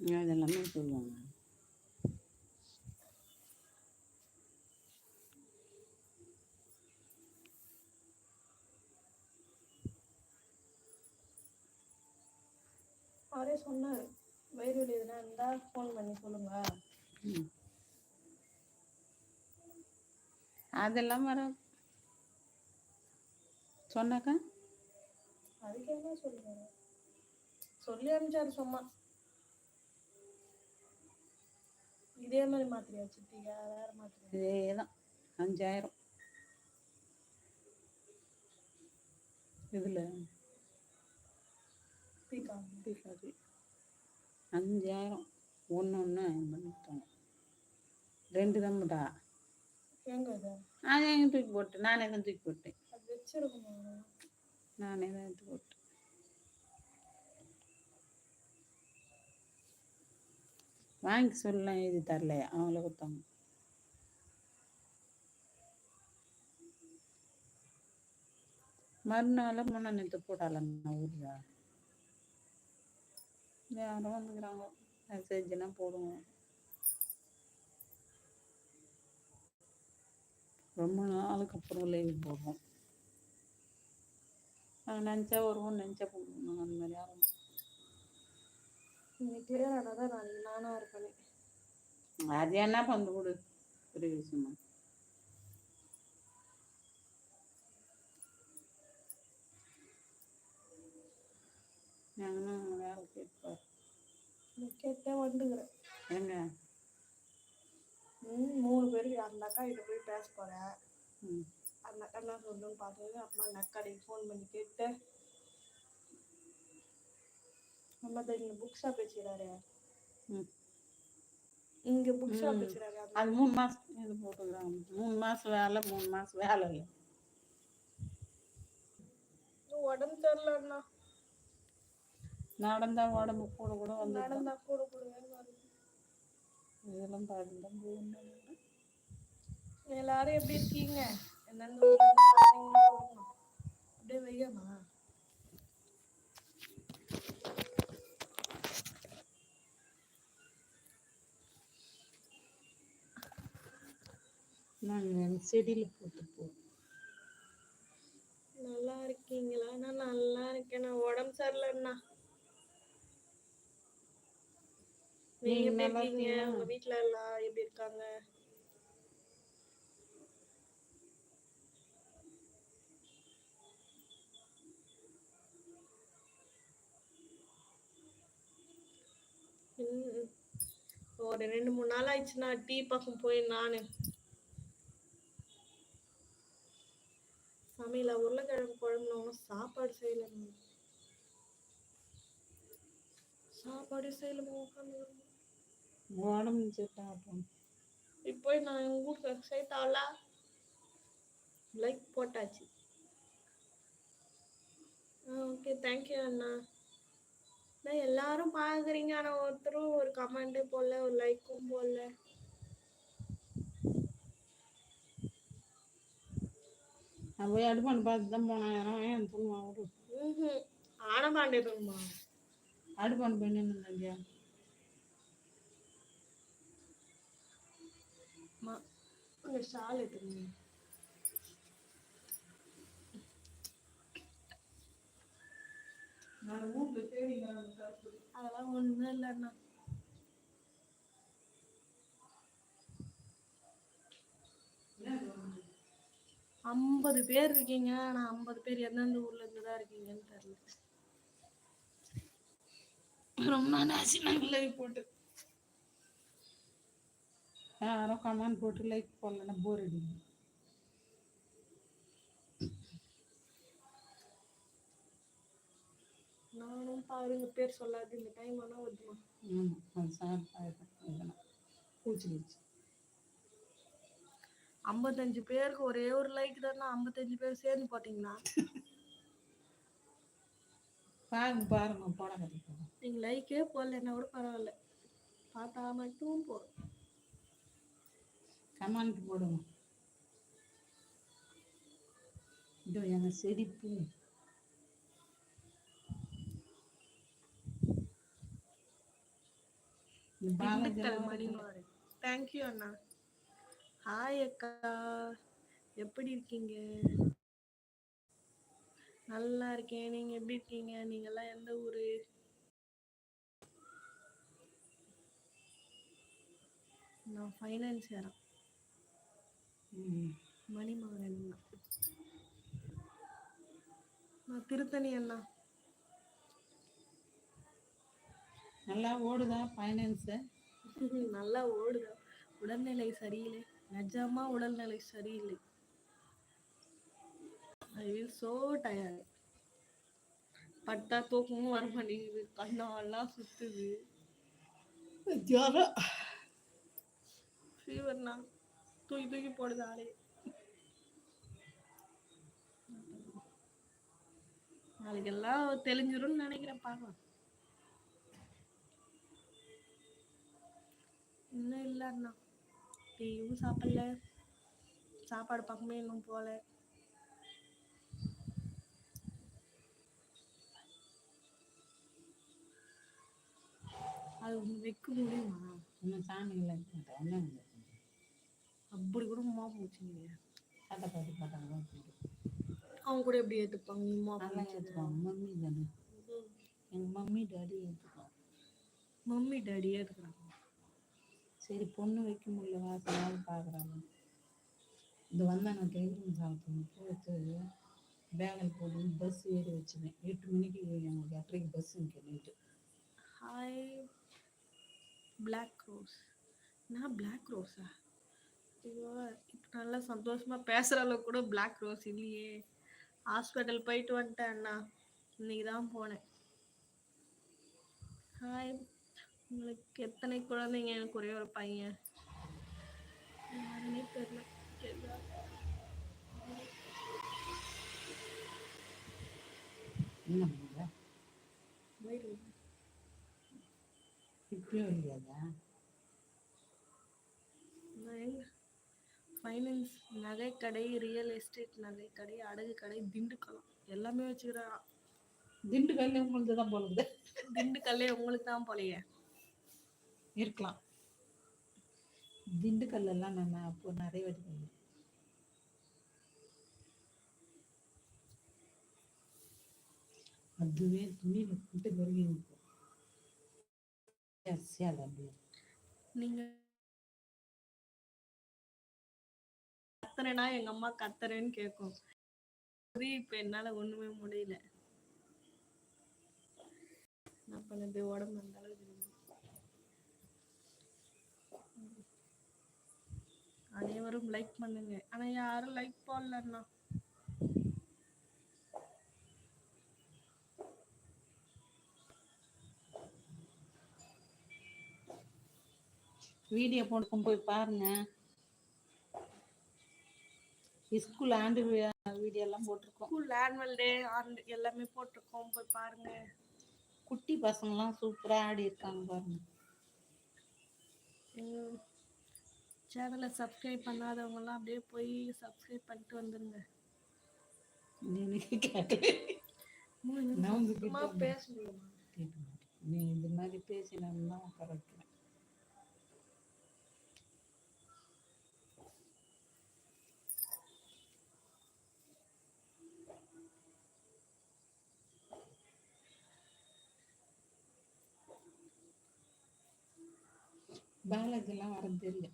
அதெல்லாமே சொல்லுவாங்க. அவரே சொன்னார். வயிறு வலி எதுனா இருந்தால் ஃபோன் பண்ணி சொல்லுங்க. அதெல்லாம் வர சொன்னாக்கா? அதுக்கு என்ன சொல்லுவாரு சொல்லி அனுப்பிச்சாரு சும்மா. இதே மாதிரி மாத்திரையா சித்திகா வேற மாத்திரையா இதே தான் அஞ்சாயிரம். இதில் அஞ்சாயிரம். ஒன்று ஒன்று பண்ணிட்டாங்க ரெண்டு எங்க இது? அதை எங்கே தூக்கி போட்டேன் நானே தான் தூக்கி போட்டேன். நானே தான் எடுத்து போட்டேன். வாங்கி சொல்லலாம் இது தரல அவங்கள கொடுத்தாங்க மறுநாள் முன்ன நேற்று போடலண்ணா ஊரில்? யாரும் வந்துக்கிறாங்க. மெசேஜ்னா போடுவோம் ரொம்ப நாளுக்கு அப்புறம் லீவு போடுவோம் நாங்கள் நினச்சா வருவோம் நினச்சா போடுவோம். நாங்கள் அந்த மாதிரி யாரும் இன்னைக்கு கிளியர் ஆனாதான் நான் நானா இருப்பேனே அது என்ன பண்ணு கொடு பெரிய விஷயமா? நாங்களும் வேலை கேட்பார் கேட்டே வந்துக்கிறேன். எங்க? ம் மூணு பேருக்கு அந்த அக்கா கிட்ட போய் பேச போறேன். ம். அந்த அக்கா என்ன சொல்லணும்னு பார்த்தது அப்புறமா அந்த அக்காடைக்கு ஃபோன் பண்ணி கேட்டு நம்ம இங்க புக் ஷாப் வச்சுக்கிறாரு இங்க புக் ஷாப். வச்சுக்கிறாரு அது மூணு மாதம் இது போட்டுக்கிறாங்க. மூணு மாதம் வேலை மூணு மாதம் வேலை இல்லை. உடம்பு தெரியலண்ணா நடந்தா உடம்பு கூட கூட வந்து நடந்தா கூட வருது. இதெல்லாம் போகணும் எல்லாரும் எப்படி இருக்கீங்க? என்னென்ன. அப்படியே வையமா நாங்கள் செடியில் போட்டு போவோம் நல்லா இருக்கீங்களா? நான் நல்லா இருக்கேன். நான் உடம்பு சரியில்லைண்ணா நீங்க நல்லா இருக்கீங்க? உங்க வீட்ல எல்லாம் எப்படி இருக்காங்க. ஒரு ரெண்டு மூணு நாள் ஆயிடுச்சுன்னா டீ பக்கம் போய் நானு. சமையல? உருளைக்கிழங்கு குழம்பு சாப்பாடு செய்யல சாப்பாடு செய்யல உட்காந்து உடம்பு இப்போ நான் எங்க வீட்டுக்கு சேர்த்தாவல லைக் போட்டாச்சு. ஓகே தேங்க்யூ அண்ணா. நான் எல்லாரும் பாக்குறீங்க. ஆனா ஒருத்தரும் ஒரு கமெண்டே போடல ஒரு லைக்கும் போடல. நான் போய் அடுப்பாண்டு பார்த்து தான் போனேன். யாரும் ஏன் சொல்லுவான் விடு ம் ஆன பாண்டியமா அடுப்பாண்டு போய் நின்று இல்லையா உங்க ஷால் தேடி அதெல்லாம் ஒண்ணும் இல்லைண்ணா ஐம்பது பேர் இருக்கீங்க. ஆனா ஐம்பது பேர் எந்தெந்த ஊர்ல இருந்து தான் இருக்கீங்கன்னு தெரியல. ரொம்ப நாள் ஆச்சு நாங்கள் லைவ் போட்டு. யாரும் கமெண்ட் போட்டு லைக் போடலன்னா போர் அடிக்கும் நானும் பாருங்க பேர் சொல்லாது. இந்த டைம் ஆனா வருதுமா? ம் அது இதெல்லாம் பூச்சிக்கிச்சு ஐம்பத்தஞ்சு பேருக்கு ஒரே ஒரு லைக் தானே ஐம்பத்தஞ்சு பேர் சேர்ந்து போட்டீங்கன்னா பாருங்க பாருங்க போட கட்டிக்கோங்க நீங்க லைக்கே போடலன்னா கூட பரவாயில்ல. பார்த்தா மட்டும் போதும். கமெண்ட் போடுங்க. இதோ எங்க செடிப்பு. தேங்க்யூ அண்ணா. ஹாய் அக்கா. எப்படி இருக்கீங்க? நல்லா இருக்கேன். நீங்க எப்படி இருக்கீங்க? நீங்க எல்லாம் எந்த ஊரு? நான் ஃபைனான்ஸ் யாரா? ம். மணிமகன் நான் திருத்தணி அண்ணா. நல்லா ஓடுதா ஃபைனான்ஸு நல்லா ஓடுதா? உடல்நிலை சரியில்லை. நிஜமா உடல்நிலை சரியில்லை. ஐ வில் சோ டயர்ட் பட்டா தூக்கமும் வர மாட்டேங்குது. கண்ணெல்லாம் சுத்துது. ஜுரம் ஃபீவர்னா தூக்கி தூக்கி போடுது ஆளே. நாளைக்கு எல்லாம் தெளிஞ்சிரும்னு நினைக்கிறேன் பார்க்கலாம் இன்னும் இல்லை அண்ணா. டீயும் சாப்பிடல. சாப்பாடு பக்கமே இன்னும் போல அது வைக்க முடியுமா? இன்னும் சாமி இல்லை ஒன்றும் இல்லை அப்படி கூட மோப்பம் வச்சுங்க சட்டை பாட்டு பாட்டாங்க அவங்க கூட எப்படி ஏத்துப்பாங்க? நீ அதெல்லாம் ஏற்றுக்குவாங்க மம்மி தானே. எங்கள் மம்மி டாடி ஏற்றுக்குவாங்க மம்மி டாடி ஏத்துக்கிறாங்க. சரி பொண்ணு வைக்க முடியல வாசலாவது பார்க்குறாங்க இது வந்தா நான் டெய்லரிங் சாப்பிட்டேன் போட்டு பேகில் போட்டு பஸ் ஏறி வச்சுனேன் எட்டு மணிக்கு எங்களுக்கு எட்டரைக்கு பஸ் நிற்கிட்டு ஹாய் பிளாக் ரோஸ் நான் பிளாக் ரோஸா ஐயோ இப்போ நல்லா சந்தோஷமாக பேசுகிற அளவுக்கு கூட பிளாக் ரோஸ் இல்லையே. ஹாஸ்பிட்டல் போயிட்டு வந்துட்டேன் அண்ணா. இன்னைக்கு தான் போனேன். ஹாய் உங்களுக்கு எத்தனை குழந்தைங்க? எனக்கு ஒரே ஒரு பையன். யாருன்னே தெரியல. ஃபைனான்ஸ் நகைக்கடை ரியல் எஸ்டேட் நகைக்கடை அடகு கடை திண்டுக்கலம் எல்லாமே வச்சுக்கிறான். திண்டுக்கல்ல உங்களுக்கு தான் போலுது திண்டுக்கல்லே உங்களுக்கு தான் போலையே. இருக்கலாம். திண்டுக்கல்ல எல்லாம் நான் அப்போ நிறைய வாட்டி அதுவே துணியில போட்டு பெருகி இருக்கும் சேலை அப்படியே. நீங்க கத்துறேனா எங்க அம்மா கத்துறேன்னு கேட்கும் இப்ப என்னால ஒண்ணுமே முடியல. நான் பண்ணது உடம்பு அந்த அளவுக்கு அனைவரும் லைக் பண்ணுங்க. ஆனா யாரும் லைக் போடலண்ணா வீடியோ போட்டுக்கும் போய் பாருங்க. ஸ்கூல் ஆண்டு வீடியோ எல்லாம் போட்டிருக்கோம். ஸ்கூல் ஆனுவல் டே எல்லாமே போட்டிருக்கோம். போய் பாருங்க. குட்டி பசங்கலாம் சூப்பரா ஆடி இருக்காங்க பாருங்க. சேனலை சப்ஸ்கிரைப் பண்ணாதவங்கலாம் அப்படியே போய் சப்ஸ்கிரைப் பண்ணிட்டு வந்துருங்க. நீ இந்த மாதிரி பேசினா வைக்கிறேன் பாலாஜிலாம் வரது இல்லை.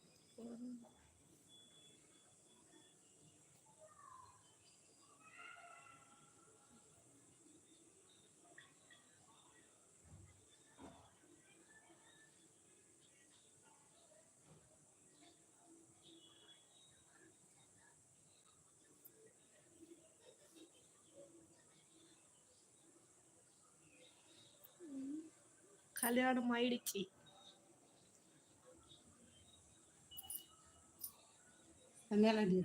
கல்யாணம் ஆயிடுச்சு மேலாடி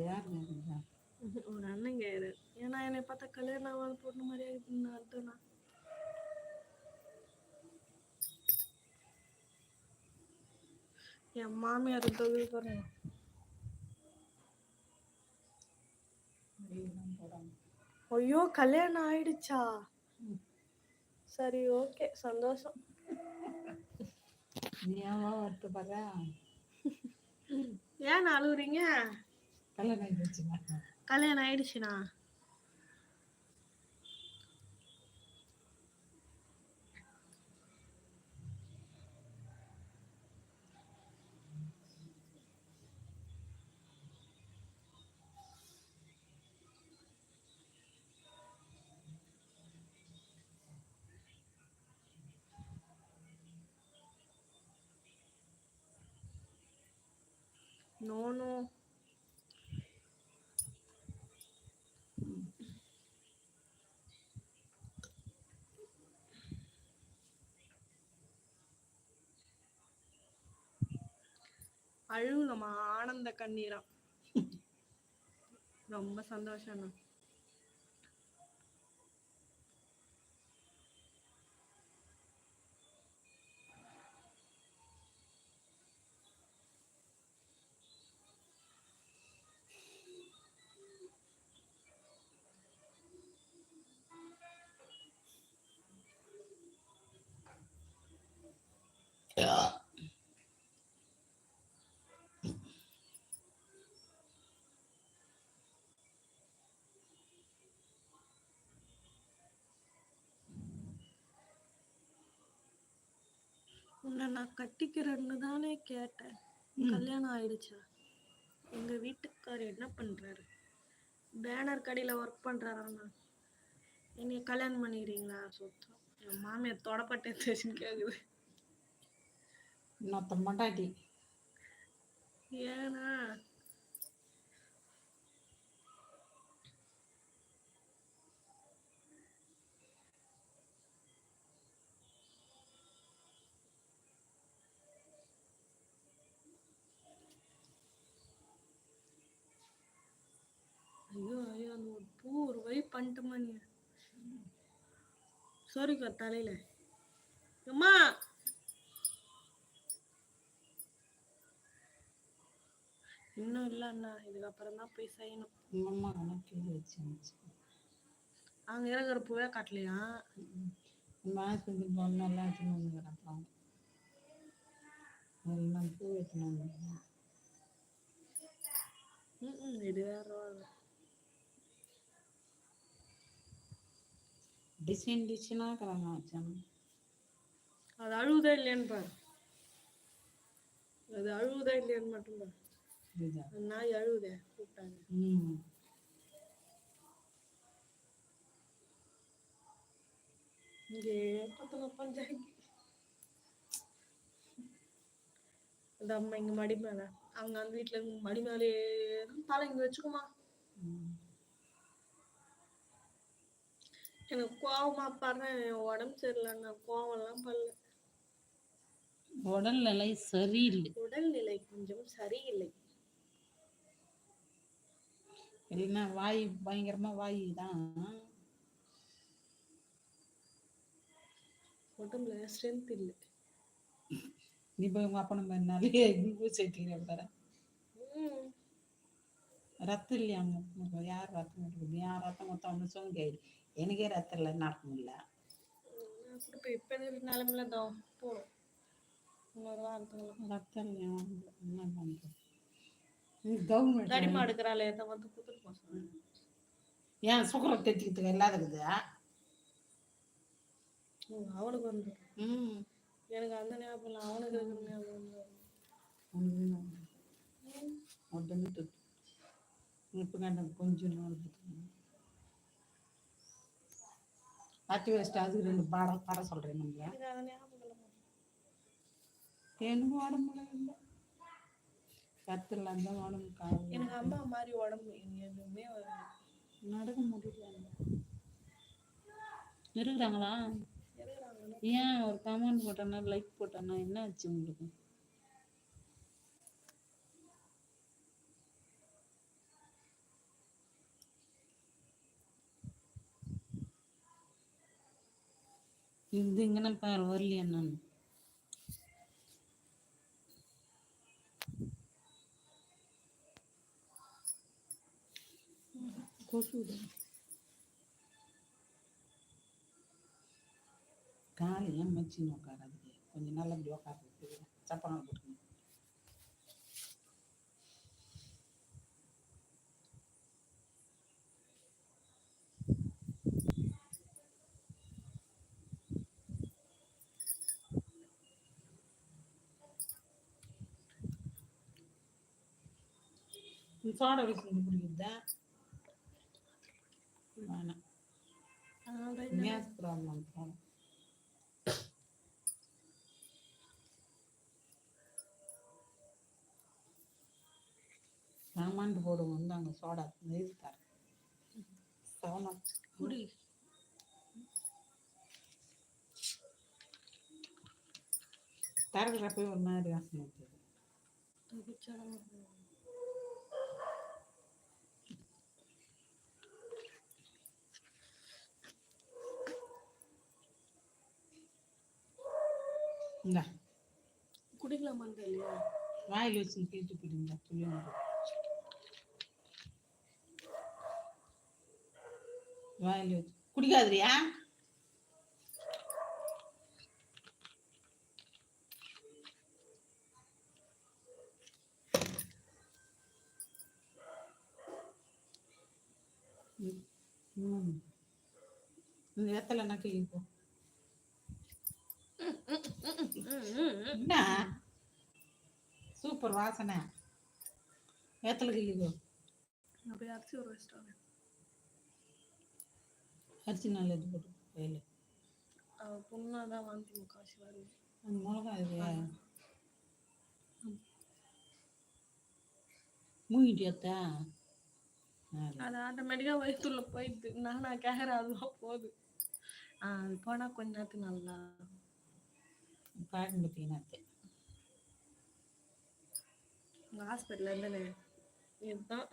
யார் கேட்குறா ஒரு அண்ணன் கேரு ஏன்னா என்னை பார்த்தா கல்யாணம் ஆகாத பொண்ணு மாதிரியே இருக்குன்னு அர்த்தம்னா என் மாமியார் தொகுதி ஐயோ கல்யாணம் ஆயிடுச்சா? சரி ஓகே. சந்தோஷம். நீ ஏன் வருத்தப்படுற? ஏன் அழுகுறீங்க கல்யாணம் போச்சுங்க கல்யாணம் ஆயிடுச்சுண்ணா நோ நோ அழுகலமா ஆனந்த கண்ணீரா ரொம்ப சந்தோஷம் உன்னை நான் கட்டிக்கிறேன்னு தானே கேட்டேன். கல்யாணம் ஆயிடுச்சா? எங்க வீட்டுக்காரர் என்ன பண்றாரு? பேனர் கடையில ஒர்க் பண்றாராண்ணா என்னைய கல்யாணம் பண்ணிக்கிறீங்களா? சுத்தம் என் மாமியார் தொடப்பட்டே தேசின்னு கேக்குது. ஏன்னா ஐயோ ஐயோ அந்த ஒரு பூ ஒரு வழி பண்ணிட்டுமா நீ. சொரிக்கோ தலையில. அம்மா! இன்னும் இல்ல அண்ணா இதுக்கப்புறம் தான் போய் செய்யணும். அம்மா கணக்கு வச்சு அங்க இருக்கிற பூவே காட்டலையா? பொண்ணெல்லாம் எடுத்துன்னு எல்லாம் பூ எடுத்துன்னு வந்துக்கிறேன் ம் இது வேற டிசைன் டிசைனாக கிழங்க வச்சாங்க. அது அழுவுதா இல்லையான்னு பாரு. அது அழுவுதா இல்லையான்னு மட்டும் பாரு. அந்த நாய் அழுவுதே கூப்பிட்டாங்க. ம். இங்கே பத்தல பஞ்சாயத்து இந்த அம்மா இங்க மடி மேல அவங்க அந்த வீட்டுல மடி மேலே தலை இங்க வச்சுக்குமா ம். எனக்கு கோவமா பாரு என் உடம்பு சரியில்லைன்னா கோவம் எல்லாம் பல்ல உடல்நிலை சரியில்லை. உடல்நிலை கொஞ்சம் சரியில்லை. இல்லைன்னா வாய் பயங்கரமா வாய் தான் உடம்புல ஸ்ட்ரென்த் இல்லை. நீ போய் உங்க அப்பனை பண்ணாலே குளுக்கோஸ் ஏற்றிக்கிற பாரு. ரத்தம் இல்லையா அவங்க யார் ரத்தம் கொடுக்குது யார் ரத்தம் கொடுத்தா ஒன்று சோங்க எனக்கே ரத்தம் இல்லை நடக்க முடியல ஏன் சுகரை தேத்திக்கிறதுக்கு இல்லாதக்குது அவனுக்கு வந்து. ம். எனக்கு அந்த ஞாபகம் இல்லை. அவனுக்கு இருக்கிற ஞாபகம் இப்போ கொஞ்சம் அத்தி வச்சுட்டு அதுக்கு ரெண்டு பாடம் பாடம் சொல்கிறேன் நம்மள எனக்கு அந்த ஞாபகம் இல்லை. எனக்கு உடம்புல இல்லை? கத்து இல்லாம உடம்பு காவு எனக்கு அம்மா மாதிரி உடம்பு எதுவுமே நடக்க முடியல. இருக்கிறாங்களா? இருக்கிறாங்க ஏன் ஒரு கமெண்ட் போட்டேன்னா லைக் போட்டேன்னா என்ன ஆச்சு உங்களுக்கு? இது இங்கே பாரு வரலையா நான்? கொசுது காலையில் மச்சின்னு உட்காராது கொஞ்சம் நல்லா இப்படி உட்காந்து சப்பாங்க போட்டுக்கணும் சோடா வச்சு குடிக்கிறதா வேணாம். ப்ராப்ளம் போகணும் சாமான்ட்டு போடுவோம் வந்து அங்கே சோடா இது தரேன் சவனம் குடி. தரக்கிறப்ப ஒரு மாதிரி வாசனை இந்தா. குடிக்கலாமான்னு தெரியலையா வாயில் வச்சு கேட்டு போயிடுங்க புளியோங்க வாயில் வச்சு. குடிக்காதுரியா. இந்த இடத்துல நக்கலி போ என்ன? சூப்பர் வாசனை. ஏத்தல கிள்ளிக்கோ நான் போய் அரிசி ஒரு வச்சிட்டாங்க அரிசி நல்லது போட்டு கையில். அவ பொண்ணாதான் வாந்தி முக்காசி வருது. அந்த மிளகா இது. மூங்கிட்டியாத்தா அது ஆட்டோமேட்டிக்காக வயிற்றுல போயிடுது. நான் நான் கேட்குறேன் அதுவா போகுது. அது போனால் கொஞ்ச நேரத்துக்கு நல்லா பாருங்க பார்த்தீங்கன்னா உங்கள் ஹாஸ்பிட்டலில் இருந்தேனே இதுதான்.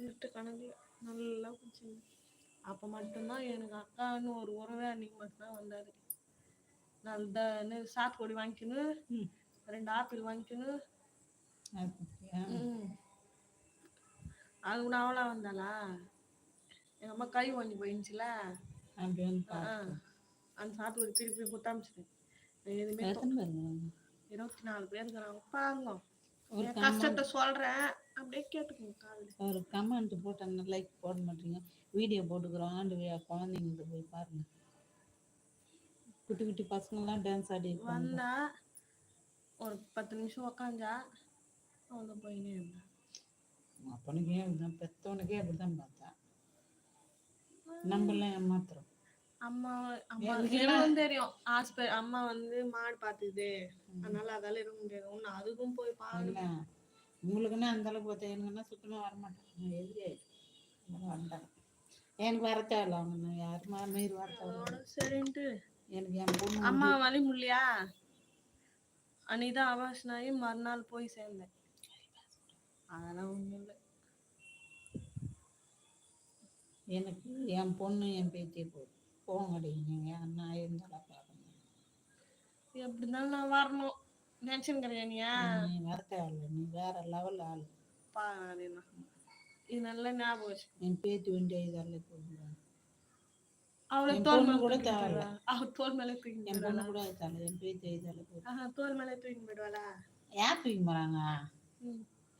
விட்டு கணக்கு நல்லா குடிச்சு அப்போ மட்டும்தான் எனக்கு அக்கான்னு ஒரு உறவே அன்னைக்கு மட்டும்தான் வந்தார். நல்ல சாத்துக்குடி வாங்கிக்கின்னு ம். ரெண்டு ஆப்பிள் வாங்கிக்கின்னு அப்படியா? ம். அது கூட அவளா வந்தாளா? எங்க அம்மா கை வாங்கி போயிருந்துச்சுல அப்படி வந்து. அந்த சாத்துக்குடி திருப்பி குத்தாமிச்சிட்டேன் எதுவுமே? இருபத்தி நாலு பேர் இருக்கிறாங்க பாருங்க கஷ்டத்தை சொல்றேன். அப்படியே கேட்டுக்கோங்க காதுல. ஒரு கமெண்ட் போட்டாங்க லைக் போட மாட்டீங்க. வீடியோ போட்டுக்கிறோம். ஆண்டு விழா குழந்தைங்களுக்கு போய் பாருங்க. குட்டி குட்டி பசங்கள்லாம் டான்ஸ் ஆடி வந்தா ஒரு பத்து நிமிஷம் உக்காந்தா அவ்வளோ போயினே இருந்தா அப்பனுக்கே அப்படிதான் பெத்தவனுக்கே அப்படிதான் பார்த்தா நம்மளாம் ஏமாத்துறோம். அம்மா அம்மா எனக்கும் தெரியும். ஹாஸ்பிட்டல் அம்மா வந்து மாடு பார்த்துது அதனால அதால இருக்க முடியாது ஒன்று அதுக்கும் போய் பாரு இல்ல உங்களுக்குன்னா அந்த அளவுக்கு பார்த்தா எனக்குன்னா சுத்தமா வரமாட்டாங்க எதிரி ஆயிடுச்சு வந்தாங்க எனக்கு வர தேவையில்ல அவங்க யாருமா மீறி வர சரின்ட்டு. எனக்கு என் பொண்ணு அம்மா வழி முடியலையா அன்னைக்குதான் அவாசனாயி மறுநாள் போய் சேர்ந்தேன். அதெல்லாம் ஒண்ணும் இல்லை. எனக்கு என் பொண்ணு என் பேத்தியை போதும். போங்கடி நீங்க அண்ணா இருந்தாலும் பார்க்கணும் எப்படி இருந்தாலும் நான் வரணும். நினச்சிருக்கிறேன் நீயா? நீ வர தேவையில்ல நீ வேற லெவல் ஆளு. இது நல்லா ஞாபகம் வச்சு என் பேத்தி வண்டி ஐதாரில் போடுவேன் அவளை தோல் மேல கூட தேவையில்ல. அவ தோல் மேல தூக்கி என்? பொண்ணு கூட ஐதாரில் என் பேத்தி ஆஹா, தோல் மேல தூக்கி போயிடுவாளா? யார் தூக்கி போறாங்க.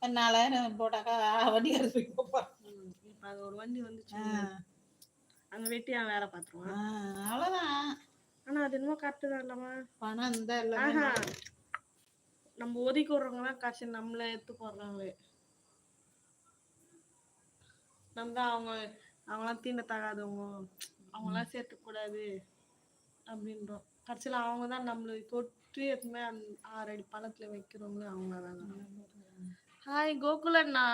நாலாயிரம் போட்டாக்கா வண்டிக்கார தூக்கி போப்பான். அது ஒரு வண்டி வந்துச்சு அங்க வெட்டி அவன் வேலை பார்த்துருவான் அவ்வளோதான் ஆனா அது என்னமோ கரெக்டு தான் இல்லாமா பணம் ஆஹா. நம்ம ஒதுக்கி விடுறவங்கலாம் கடைசி நம்மள எடுத்து போடுறாங்களே. நம்ம தான் அவங்க அவங்களாம் தீண்டத்தகாதவங்க. அவங்களாம் சேர்த்துக்கூடாது அப்படின்றோம். கடைசியில் அவங்க தான் நம்மளை தொட்டு எதுவுமே அந்த ஆறு அடி பழத்துல வைக்கிறவங்க அவங்க தான். ஹாய் கோகுலண்ணா.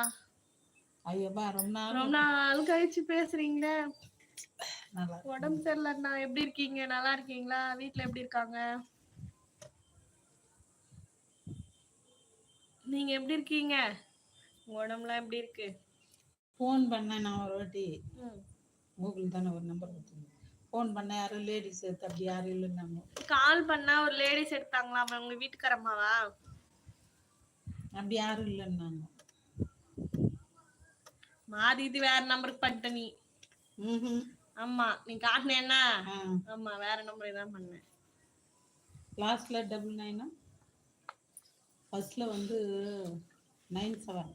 ஐயோப்பா ரொம்ப நாள் ரொம்ப நாள் கழிச்சு பேசுறீங்களே உடம்பு சரியில்லைண்ணா. எப்படி இருக்கீங்க? நல்லா இருக்கீங்களா? வீட்ல எப்படி இருக்காங்க? நீங்க எப்படி இருக்கீங்க? உடம்புலாம் எப்படி இருக்கு? ஃபோன் பண்ணேன் நான் ஒரு வாட்டி. கூகுள் தானே ஒரு நம்பர் கொடுத்துருந்தேன் ஃபோன் பண்ண யாரும் லேடிஸ் அப்படி யாரும் இல்லைன்னாங்க. கால் பண்ணா ஒரு லேடிஸ் எடுத்தாங்களாம் உங்க வீட்டுக்காரம்மாவா அப்படி யாரும் இல்லைன்னாங்க. மாறி இது வேற நம்பருக்கு பண்ணிட்ட நீ. ஆமா நீ காட்டினேன்னா ஆமா வேற நம்பர் தான் பண்ணேன். லாஸ்ட்டில் டபுள் நைனா ஃபர்ஸ்டில் வந்து நைன் செவன்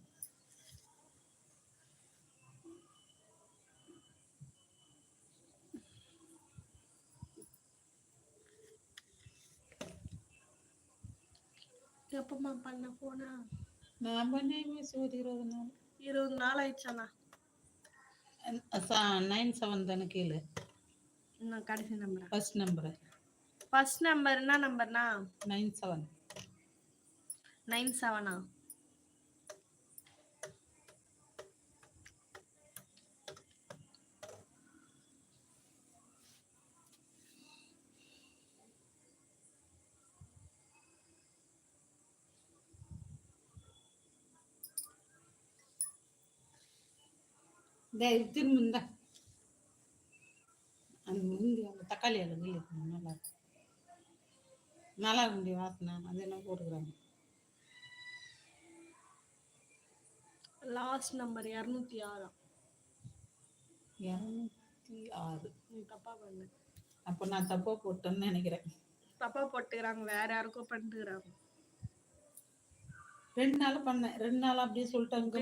எப்பமா பண்ண போனா? நான் பண்ணி மிஸ் ஒரு இருபது நாள்? இருபது நாள் ஆயிடுச்சாண்ணா. நைன் செவன் தானே கீழே? நான் கடைசி number first number first number என்ன நம்பர்னா நைன் செவன் நைன் செவனா திரும்ப இந்த அந்த முந்தி அந்த தக்காளி அழகு இருக்கணும் நல்லா இருக்கும் நல்லா இருக்கும் வாசனை. அது என்ன போட்டுக்கிறாங்க? லாஸ்ட் நம்பர் இரநூத்தி ஆறா. இரநூத்தி ஆறு. தப்பா பண்ண. அப்போ நான் தப்பா போட்டேன்னு நினைக்கிறேன். தப்பா போட்டுக்கிறாங்க. வேற யாருக்கும் பண்ணிட்டுக்கிறாங்க ரெண்டு நாள் பண்ணேன். ரெண்டு நாள் அப்படியே சொல்லிட்டாங்க.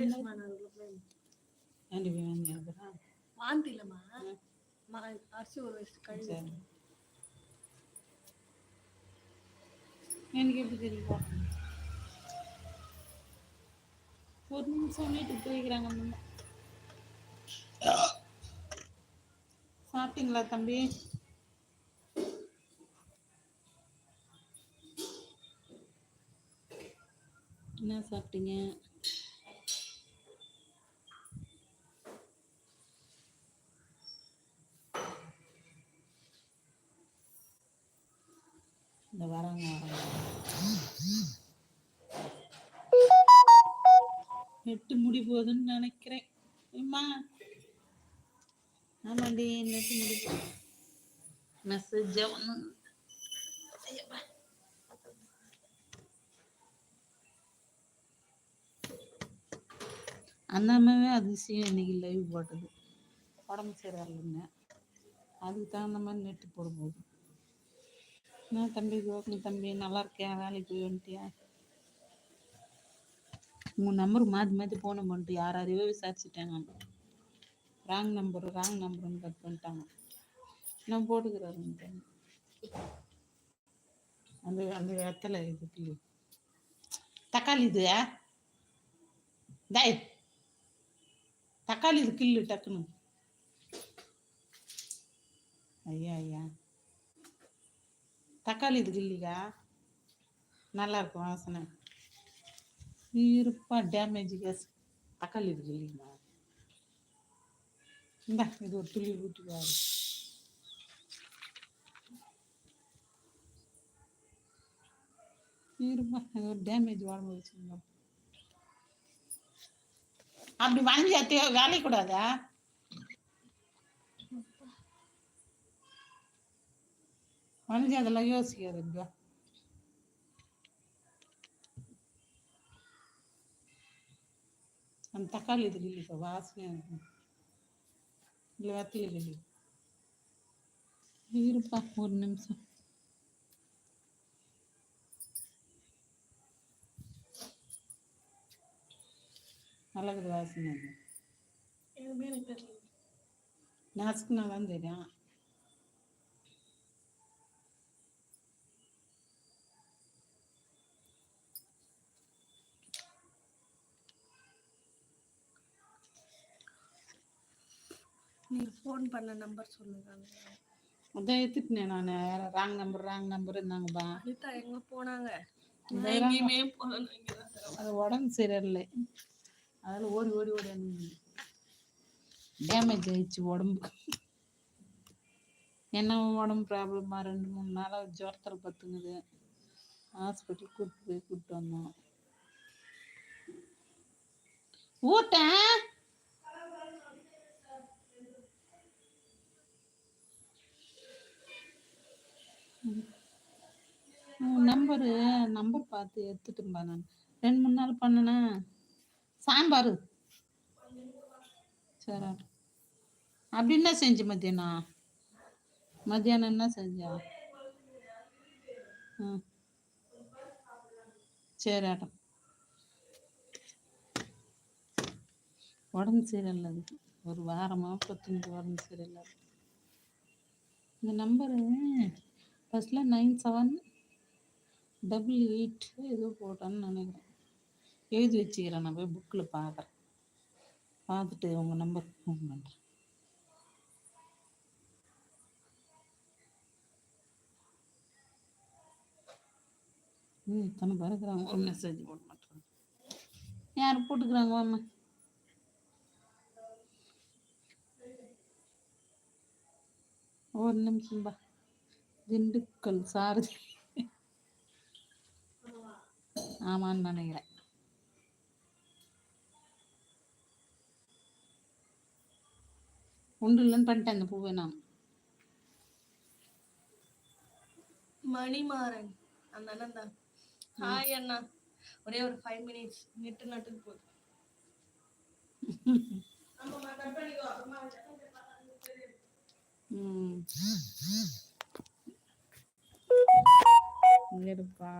அப்புறம் வாந்தி இல்லம்மா மா அரிசி ஒரு வயசு கழுவி எனக்கு எப்படி தெரியும்? ஒரு நிமிஷம் வீட்டுக்கு போய்க்கிறாங்க அம்மா. சாப்பிட்டீங்களா தம்பி? என்ன சாப்பிட்டீங்க? இந்த வராங்க வராங்க. நெட்டு முடி போகுதுன்னு நினைக்கிறேன். அம்மா ஆமாண்டி நெட்டு முடி மெசேஜ் ஒன்று அந்த அம்மாவே அதிசயம் இன்னைக்கு லைவ் போட்டது. உடம்பு சரியில்லைன்னு அதுக்கு தகுந்த மாதிரி நெட்டு போட நான் என்ன தம்பி கோகுல் தம்பி. நல்லா இருக்கியா வேலைக்கு போய் வந்துட்டியா? உங்கள் நம்பருக்கு மாற்றி மாற்றி போன பண்ணிட்டு யார் யாரையோ விசாரிச்சுட்டேன் நான். ராங் நம்பர் ராங் நம்பர்னு கட் பண்ணிட்டாங்க. நான் போட்டுக்கிறாரு அந்த அந்த இடத்துல இது தக்காளி இது தாய் தக்காளி இது கில்லு டக்குன்னு. ஐயா ஐயா. தக்காளி இதுக்கு இல்லையா நல்லா இருக்கும் வாசனை. இருப்பா டேமேஜ் கேஸ் தக்காளி இருக்கு இல்லைங்களா இந்தா இது ஒரு துளி ஊட்டுக்காரு இருப்பா இது ஒரு டேமேஜ் உடம்பு வச்சுருந்தோம். அப்படி வாங்கி அத்தையோ வேலை கூடாதா மனுஷி அதெல்லாம் யோசிக்காது இப்ப அந்த தக்காளி இது இல்லைக்கா வாசனையா இருக்கும். இல்லை வெத்தில கிள்ளி இருப்பா ஒரு நிமிஷம். நல்லா இருக்குது வாசனை. நசுக்குனா தான் தெரியும். நீ ஃபோன் பண்ண நம்பர் சொல்லுங்க அதான் எடுத்துட்டேன் நான். ராங் நம்பர் ராங் நம்பர் இருந்தாங்கப்பா அனிதா எங்க போனாங்க? எங்கேயுமே இருக்கிறேன். அது உடம்பு சரியில்லை. அதில் ஓடி ஓடி ஓடி டேமேஜ் ஆயிடுச்சு உடம்பு என்ன உடம்பு ப்ராப்ளமாக ரெண்டு மூணு நாளாக ஜுரத்தில் பத்துங்குது. ஹாஸ்பிட்டல் கூப்பிட்டு போய் கூப்பிட்டு வந்தோம். ஊட்டேன்! நம்பரு நம்பர் பார்த்து எடுத்துட்டும்பா நான். ரெண்டு மூணு நாள் பண்ணனேன் சாம்பார். சரி. அப்படி என்ன செஞ்சு மத்தியானம்? மத்தியானம் என்ன செஞ்சா? ம் சரி ஆட்டம் உடம்பு சரியில்லை. அது ஒரு வாரமாக பத்து உடம்பு சரியில்லை. இந்த நம்பரு ஃபஸ்ட்டில் நைன் செவன் டபுள் எயிட் ஏதோ போட்டான்னு நினைக்கிறேன். எழுதி வச்சுக்கிறேன் நான் போய் புக்கில் பார்க்குறேன் பார்த்துட்டு உங்கள் நம்பருக்கு ஃபோன் பண்ணுறேன் ம் இத்தனை பேர் இருக்கிறாங்க. ஒரு மெசேஜ் போட மாட்டேறாங்க யார் போட்டுக்கிறாங்க? வாங்க. ஒரு நிமிஷம்பா திண்டுக்கல் சாரதி. ஆமான்னு நினைக்கிறேன். ஒன்று இல்லைன்னு பண்ணிட்டேன் அந்த பூவை நான். மணிமாறன் அந்த அண்ணன் தான். ஹாய் அண்ணா. ஒரே ஒரு ஃபைவ் மினிட்ஸ் நெட்டு நட்டுக்கு போகுது. ஆமாம்மா, cut பண்ணிக்கோ. அப்புறமா ம் இருப்பா